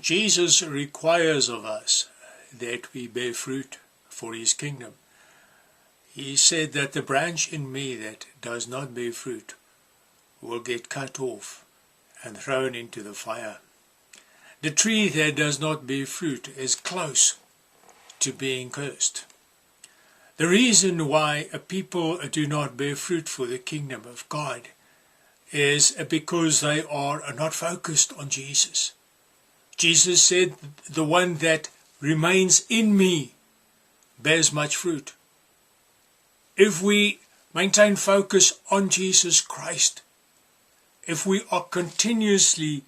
Jesus requires of us that we bear fruit for his kingdom. He said that the branch in me that does not bear fruit will get cut off and thrown into the fire. The tree that does not bear fruit is close to being cursed. The reason why a people do not bear fruit for the kingdom of God is because they are not focused on Jesus. Jesus said, the one that remains in me bears much fruit. If we maintain focus on Jesus Christ, if we are continuously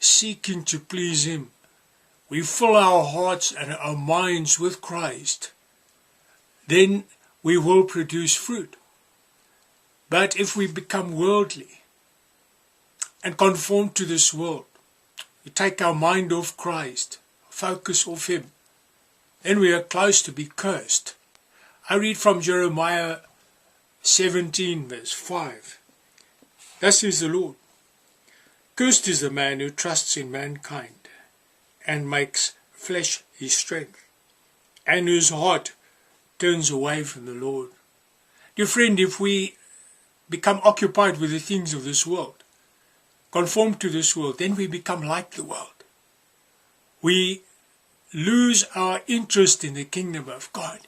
seeking to please Him, we fill our hearts and our minds with Christ, then we will produce fruit. But if we become worldly and conform to this world, we take our mind off Christ, focus off Him, then we are close to be cursed. I read from Jeremiah 17 verse 5. Thus says the Lord, Cursed is the man who trusts in mankind and makes flesh his strength, and whose heart turns away from the Lord. Dear friend, if we become occupied with the things of this world, conform to this world, then we become like the world. We lose our interest in the kingdom of God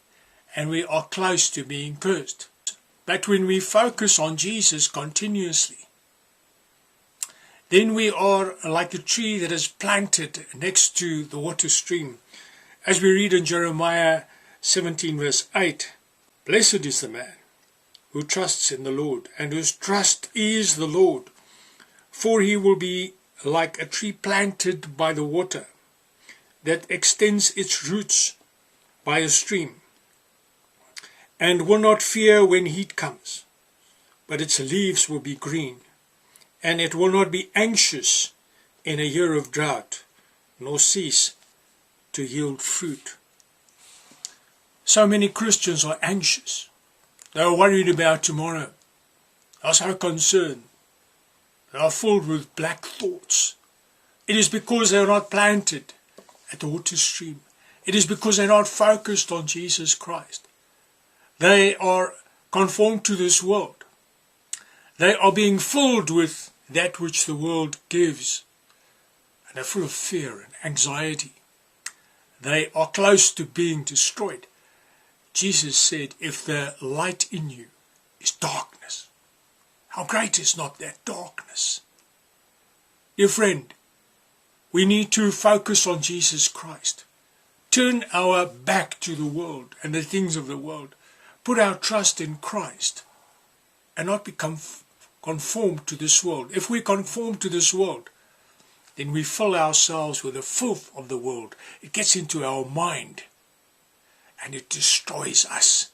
and we are close to being cursed. But when we focus on Jesus continuously, then we are like a tree that is planted next to the water stream. As we read in Jeremiah 17 verse 8, Blessed is the man who trusts in the Lord and whose trust is the Lord for he will be like a tree planted by the water that extends its roots by a stream and will not fear when heat comes, but its leaves will be green, and it will not be anxious in a year of drought, nor cease to yield fruit. So many Christians are anxious. They are worried about tomorrow. They are so concerned. They are filled with black thoughts. It is because they are not planted at the water stream. It is because they are not focused on Jesus Christ. They are conformed to this world. They are being filled with that which the world gives. And they're full of fear and anxiety. They are close to being destroyed. Jesus said, if the light in you is darkness, how great is not that darkness? Dear friend, we need to focus on Jesus Christ. Turn our back to the world and the things of the world. Put our trust in Christ and not become conformed to this world. If we conform to this world, then we fill ourselves with the filth of the world. It gets into our mind and it destroys us.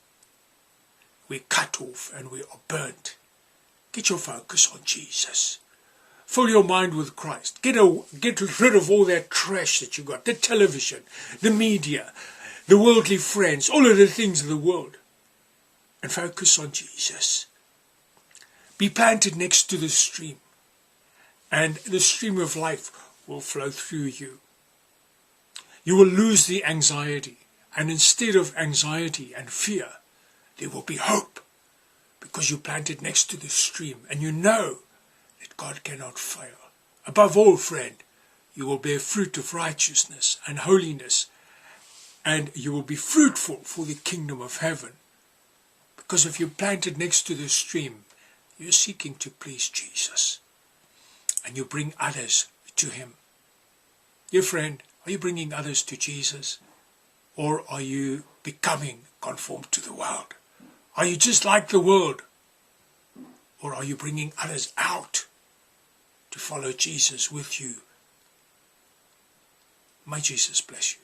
We cut off and we are burnt. Get your focus on Jesus. Fill your mind with Christ. Get, a, get rid of all that trash that you got. The television, the media, the worldly friends, all of the things of the world. And focus on Jesus. Be planted next to the stream. And the stream of life will flow through you. You will lose the anxiety. And instead of anxiety and fear, there will be hope because you planted next to the stream and you know that God cannot fail. Above all, friend, you will bear fruit of righteousness and holiness and you will be fruitful for the kingdom of heaven. Because if you planted next to the stream, you're seeking to please Jesus and you bring others to him. Dear friend, are you bringing others to Jesus or are you becoming conformed to the world? Are you just like the world? Or are you bringing others out to follow Jesus with you? May Jesus bless you.